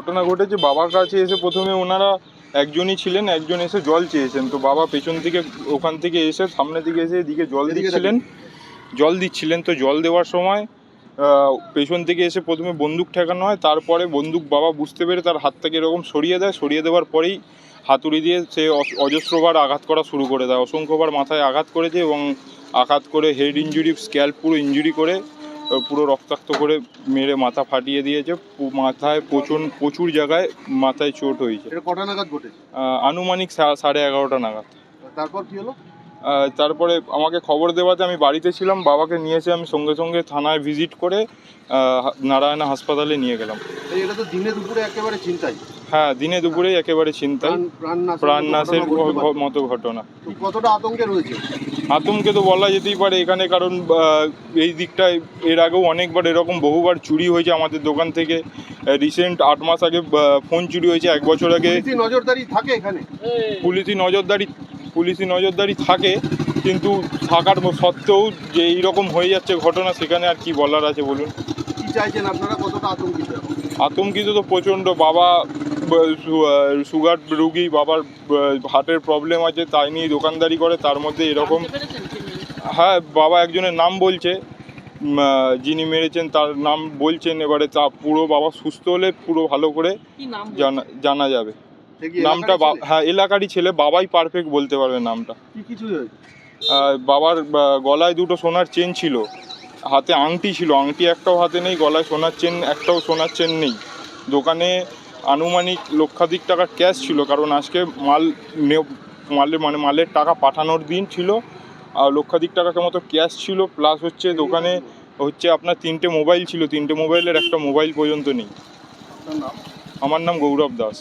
ঘটনা ঘটেছে বাবার কাছে এসে প্রথমে ওনারা একজনই ছিলেন একজন এসে জল চেয়েছেন। তো বাবা পেছন থেকে ওখান থেকে এসে সামনে দিকে এসে এদিকে জল দিচ্ছিলেন জল দিচ্ছিলেন। তো জল দেওয়ার সময় পেছন থেকে এসে প্রথমে বন্দুক ঠেকানো হয় তারপরে বন্দুক বাবা বুঝতে পেরে তার হাত থেকে এরকম সরিয়ে দেয় সরিয়ে দেওয়ার পরেই হাতুড়ি দিয়ে সে অজস্রবার আঘাত করা শুরু করে দেয়। অসংখ্যবার মাথায় আঘাত করেছে এবং আঘাত করে হেড ইঞ্জুরি স্ক্যাল্প পুরো ইঞ্জুরি করে পুরো রক্তাক্ত করে মেরে মাথা ফাটিয়ে দিয়েছে। মাথায় প্রচুর প্রচুর জায়গায় মাথায় চোট হয়েছে। কটা নাগাদ ঘটেছে? আনুমানিক সাড়ে এগারোটা নাগাদ। তারপর কি হলো? তারপরে আমাকে খবর দেওয়াতে আমি বাড়িতে ছিলাম বাবাকে নিয়ে এসে আমি সঙ্গে সঙ্গে থানায় ভিজিট করে নারায়ণা হাসপাতালে নিয়ে গেলাম। এটা তো দিনে দুপুরে একেবারে চিন্তাই হ্যাঁ দিনে দুপুরেই একেবারে চিন্তায় প্রাণ নাশের মতো ঘটনা কতটা রয়েছে? আতঙ্কে তো বলা যেতেই পারে এখানে কারণ এই দিকটায় এর আগেও অনেকবার এরকম বহুবার চুরি হয়েছে আমাদের দোকান থেকে। রিসেন্ট আট মাস আগে ফোন চুরি হয়েছে এক বছর আগে। নজরদারি থাকে এখানে? পুলিশি নজরদারি পুলিশি নজরদারি থাকে কিন্তু থাকার সত্ত্বেও যে এইরকম হয়ে যাচ্ছে ঘটনা সেখানে আর কি বলার আছে বলুন? কি চাইছেন আপনারা? কতটা আতঙ্কিত? আতঙ্কিত তো প্রচণ্ড। বাবা সুগার রুগী বাবার হার্টের প্রবলেম আছে তাই নিয়ে দোকানদারি করে তার মধ্যে এরকম হ্যাঁ বাবা একজনের নাম বলছে। যিনি মেরেছেন তার নাম বলছেন এবারে তা পুরো বাবা সুস্থ হলে পুরো ভালো করে জানা জানা যাবে। নামটা? হ্যাঁ এলাকারই ছেলে বাবাই পারফেক্ট বলতে পারবে নামটা। কি কিছু বাবার গলায় দুটো সোনার চেন ছিল। হাতে আংটি ছিল আংটি একটাও হাতে নেই গলায় সোনার চেন একটাও সোনার চেন নেই। দোকানে আনুমানিক লক্ষাধিক টাকার ক্যাশ ছিল কারণ আজকে মাল মালে মানে মালের টাকা পাঠানোর দিন ছিল আর লক্ষাধিক টাকার মতো ক্যাশ ছিল প্লাস হচ্ছে দোকানে হচ্ছে আপনার তিনটে মোবাইল ছিল তিনটে মোবাইলের একটা মোবাইল পর্যন্ত নেই। আমার নাম গৌরব দাস।